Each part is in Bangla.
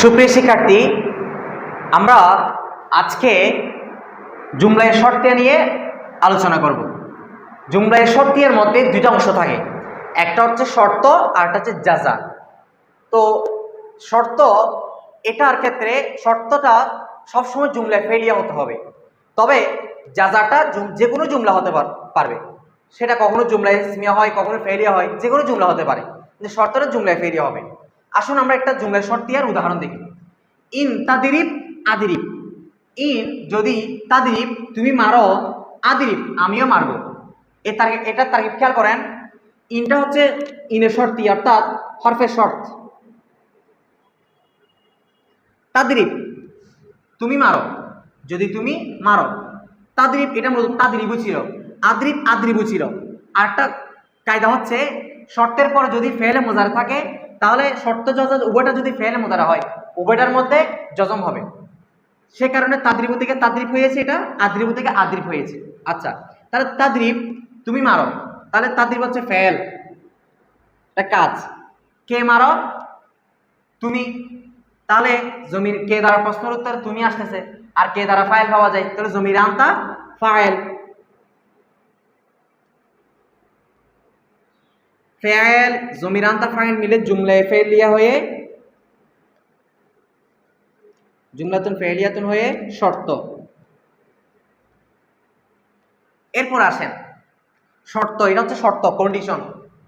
সুপ্রিয় শিক্ষার্থী, আমরা আজকে জুমলায় শর্তিয়া নিয়ে আলোচনা করব। জুমলায় শর্তিয়ার মধ্যে দুইটা অংশ থাকে। একটা হচ্ছে শর্ত, আর একটা হচ্ছে যাজা তো শর্ত, এটার ক্ষেত্রে শর্তটা সবসময় জুমলায় ফেলিয়া হতে হবে। তবে যাজাটা যে কোনো জুমলা হতে পার- পারবে। সেটা কখনো জুমলায় ইসমিয়া হয়, কখনো ফেলিয়া হয়, যে কোনো জুমলা হতে পারে। কিন্তু শর্তটা জুমলায় ফেলিয়া হবে। আসুন আমরা একটা জুমলায় শর্তিয়ার উদাহরণ দেখি। ইন তাদিরিব, আদিরিব। ইন যদি তাদিরিব, তুমি মারো, আদিরিব, আমিও মারবো। এ তারিখ এটার তারিখ খেয়াল করেন। ইনটা হচ্ছে ইনের শর্তি অর্থাৎ হরফের শর্ত তাদরিব, তুমি মারো। যদি তুমি মারো, তাদরিব, এটা মূলত তাদরিবু ছিল। আদ্রিব আদ্রিবু ছিল। আরেকটা কায়দা হচ্ছে, শর্তের পর যদি ফেলে, মোজারে থাকে তাহলে শর্ত যজম উভয়টা যদি ফেলে মোজারা হয়, উভয়টার মধ্যে যজম হবে। সে কারণে তাদ্রিবু থেকে তাদ্রিপ হয়েছে এটা, আদ্রিবু থেকে আদ্রিব হয়েছে। আচ্ছা তাহলে তাদ্রিপ তুমি মারো। তাহলে তাদ্রিপ হচ্ছে ফেল একটা কাজ, কে মারো? তুমি। তাহলে জমির কে দ্বারা প্রশ্নের উত্তর তুমি আসতেছে। আর কে দ্বারা ফাইল পাওয়া যায়? তাহলে জমির আনতা ফাইল ফেল জমির আনতা ফাইল মিলে জুমলায় ফেলিয়া হয়ে, জুমলাতুন ফেলিয়াতুন হয়ে শর্ত। এরপর আসেন, শর্ত, এটা হচ্ছে শর্ত কন্ডিশন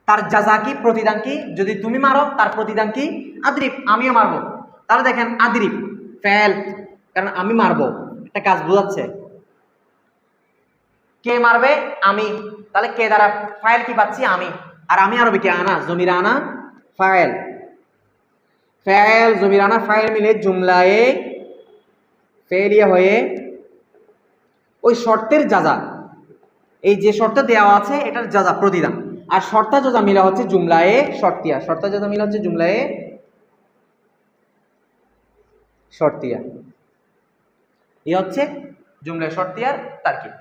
তার যাজা কি, প্রতিদান কি? যদি তুমি মারো, তার প্রতিদান কি? আদ্রিপ আমিও মারবো। তাহলে দেখেন আদ্রিপ ফেল কারণ আমি মারবো। একটা কাজ বোঝাচ্ছে। কে মারবে? আমি। তাহলে কে দ্বারা ফাইল কি পাচ্ছি? আমি। আর আমি আরবি কে আনা? জমির আনা? ফাইল। ফাইল, জমির আনা, ফাইল মিলে জুমলায় ফেলিয়া হয়ে ওই শর্তের যাজা। এই যে শর্ত দেওয়া আছে, এটার যাজা, প্রতিদান। আর শর্তা যাজা মিলা হচ্ছে জুমলায়ে শর্তিয়া। শর্তা যাজা মিলা হচ্ছে জুমলায়ে শর্তিয়া। এই হচ্ছে জুমলায় শর্তিয়ার তার্কিব।